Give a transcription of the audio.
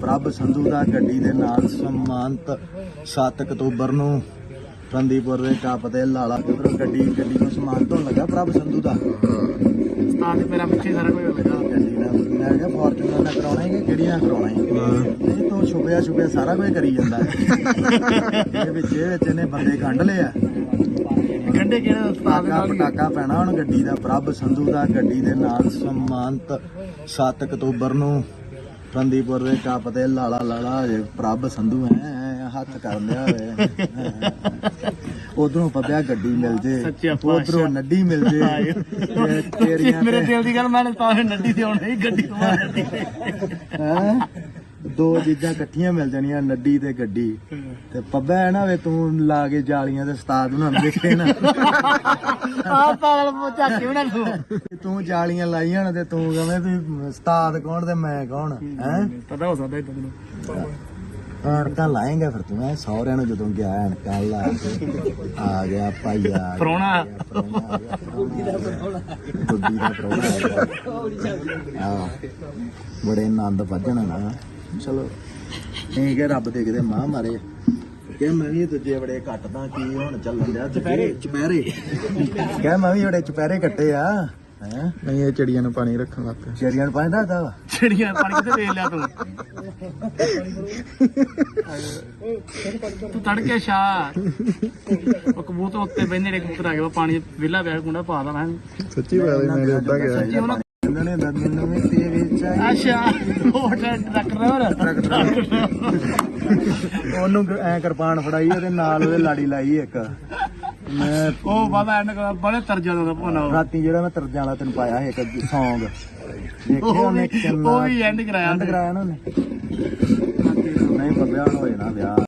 ਪ੍ਰਭ ਸੰਧੂ ਦਾ ਗੱਡੀ ਦੇ ਨਾਲ ਸਨਮਾਨਿਤ 7 ਅਕਤੂਬਰ ਨੂੰ ਫੰਦੀਪੁਰ ਦੇ ਟੱਪ ਤੇ ਲਾਲਾ ਉਧਰੋਂ ਗੱਡੀ ਗੱਡੀ ਨੂੰ ਸਨਮਾਨਿਤ ਹੋਣ ਲੱਗਾ ਪ੍ਰਭ ਸੰਧੂ ਦਾ। ਉਸਤਾਦ ਮੇਰਾ ਪਿੱਛੇ ਸਾਰਾ ਕੁਝ ਹੋਵੇਗਾ ਗੱਡੀ ਦਾ ਮੈਂ ਕਿਹਾ ਫੋਰਚੂਨਰ ਨਾਲ ਕਰਾਉਣਾ ਹੈ ਕਿ ਕਿਹੜੀ ਕਰਾਉਣਾ ਹੈ? ਨਹੀਂ ਤੂੰ ਛੁਪਿਆ ਛੁਪਿਆ ਸਾਰਾ ਕੁਝ ਕਰੀ ਜਾਂਦਾ ਹੈ। ਇਹ ਵਿੱਚ ਇਹ ਵਿੱਚ ਇਹਨੇ ਬੰਦੇ ਕੱਢ ਲਿਆ ਗੰਡੇ ਕਿਹੜਾ ਉਸਤਾਦ ਦੇ ਪਟਾਕਾ ਨਾਲ ਪਟਾਕਾ ਪੈਣਾ ਹੁਣ ਗੱਡੀ ਦਾ। ਪ੍ਰਭ ਸੰਧੂ ਦਾ ਗੱਡੀ ਦੇ ਨਾਲ ਸਨਮਾਨਿਤ 7 ਅਕਤੂਬਰ ਨੂੰ ਫੰਦੀਪੁਰ ਦੇ ਟੱਪ ਤੇ ਲਾਲਾ ਲਾਲਾ ਹਜੇ ਪ੍ਰਭ ਸੰਧੂ ਐ ਹੱਥ ਕਰ ਲਿਆ ਹੋਵੇ ਉਧਰੋਂ ਪੱਬਿਆ ਗੱਡੀ ਮਿਲ ਜੇ ਉਧਰੋਂ। ਨੱਡੀ ਮਿਲ ਜੇ ਤੇਰੀਆਂ ਮੇਰੇ ਦਿਲ ਦੀ ਗੱਲ ਮੈਂ ਤਾਂ ਨੱਡੀ ਤੇ ਆਉਣਾ ਹੀ ਗੱਡੀ ਤੋਂ ਨੱਡੀ ਹੈਂ? ਦੋ ਚੀਜ਼ਾਂ ਇਕੱਠੀਆਂ ਮਿਲ ਜਾਣੀਆਂ ਨੱਡੀ ਤੇ ਗੱਡੀ। ਤੇ ਪੱਬਾ ਹੈ ਨਾ ਵੇ ਤੂੰ ਲਾ ਕੇ ਜਾਲੀਆਂ ਤੇ ਉਸਤਾਦ ਨੂੰ ਦੇਖੇ ਨਾ। ਆ ਪਾਗਲ ਮੋ ਝਾਕੇ ਬਣਾ ਤੂੰ ਤੇ ਤੂੰ ਜਾਲੀਆਂ ਲਾਈਆਂ ਨੇ ਤੇ ਤੂੰ ਕਵੇਂ ਵੀ ਉਸਤਾਦ ਕੌਣ ਤੇ ਮੈਂ ਕੌਣ ਹੈ? ਪਤਾ ਹੋ ਸਕਦਾ ਇਦਾਂ ਤੈਨੂੰ ਐਨਕਾਂ ਲਾਏਗਾ ਫਿਰ ਤੂੰ ਐ ਸਹੁਰਿਆਂ ਨੂੰ ਜਦੋਂ ਗਿਆ ਐਨਕਾਂ ਲਾ ਕੇ ਆ ਗਿਆ ਭਾਈਆ ਪ੍ਰਾਹੁਣਾ। ਗੁੱਡੀ ਦਾ ਆ ਬੜੇ ਆਨੰਦ ਵੱਜਣ ਨਾ। ਚਲੋ। ਇਹ ਕਿ ਰੱਬ ਦੇ ਕਿਤੇ ਮਾਂ ਮਾਰੇ। ਕਿ ਮੈਂ ਵੀ ਦੂਜੇ ਬੜੇ ਕੱਟਦਾ ਕੀ ਹੁਣ ਚੱਲਣ ਦਿਆ ਚੁਪਹਿਰੇ। ਚੁਪਹਿਰੇ। ਕਹਿ ਮੈਂ ਵੀ ਬੜੇ ਚੁਪਹਿਰੇ ਕੱਟੇ ਆ। ਹੈ? ਨਹੀਂ ਇਹ ਚਿੜੀਆਂ ਨੂੰ ਪਾਣੀ ਰੱਖਣ ਲੱਗ ਚੇਰੀਆਂ ਨੂੰ ਪਾਣੀ ਦਾ ਵਾ? ਛੜੀਆਂ ਪਾਣੀ ਕਿੱਥੇ ਵੇਚ ਲਿਆ ਤੂੰ? ਤੂੰ ਤੜਕੇ ਸ਼ਾ ਉਹ ਕਬੂਤਰ ਉੱਤੇ ਬੈਠੇ ਨੇ ਕਬੂਤਰ ਆ ਗਿਆ ਪਾਣੀ ਵਿਲਾ ਪਿਆ ਗੁੰਡਾ ਪਾ ਦਾ ਮੈਂ ਸੱਚੀ ਬਾਤ ਹੈ ਮੈਂ ਉਦਾਂ ਗਿਆ। ਸੱਚੀ ਉਹਨਾਂ ਨੇ ਮੈਨੂੰ ਵੀ ਚਾਹੀਏ ਅੱਛਾ ਉਹ ਟਰੱਕ ਡਰਾਈਵਰ? ਉਹਨੂੰ ਐ ਕਿਰਪਾਨ ਫੜਾਈ ਉਹਦੇ ਨਾਲ ਉਹਦੇ ਲਾੜੀ ਲਾਈ ਇੱਕ। ਮੈਂ ਉਹ ਬਾਬਾ ਐਨ ਬੜੇ ਤਰਜਾ ਦਾ ਭੋਨਾ ਰਾਤੀ ਜਿਹੜਾ ਮੈਂ ਤਰਜਾਂ ਵਾਲਾ ਤੈਨੂੰ ਪਾਇਆ ਸੀ ਇੱਕ ਸੌਂਗ ਦੇਖਿਆ ਉਹ ਉਹਨੇ ਵੀ ਕਿੰਨਾ ਉਹ ਵੀ ਐਂਡ ਕਰਾਇਆ ਐਂਡ ਕਰਾਇਆ ਨਾ ਉਹਨੇ। ਨਹੀਂ ਹੁਣ ਹੋਏ ਨਾ ਵਿਆਹ।